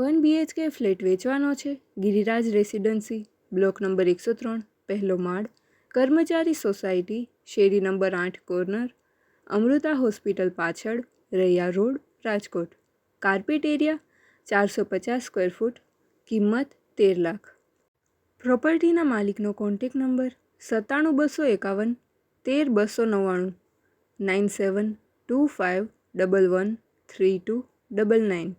One BHK flat વેચવાનો છે. Giriraj residency, block number એકસો ત્રણ, પહેલો માળ, કર્મચારી સોસાયટી, શેરી નંબર આઠ, કોર્નર, અમૃતા હોસ્પિટલ પાછળ, Raiya road, Rajkot. Carpet area, ચારસો પચાસ સ્ક્વેર ફૂટ, કિંમત તેર લાખ. પ્રોપર્ટીના માલિકનો કોન્ટેક નંબર સત્તાણું બસો એકાવન, તેર બસો નવ્વાણું, nine seven two five double one three two double nine.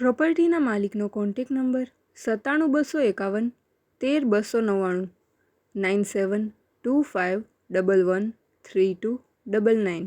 પ્રોપર્ટીના માલિકનો કોન્ટેક નંબર સત્તાણું બસો એકાવન, તેર બસો નવ્વાણું, nine seven two five double one three two double nine.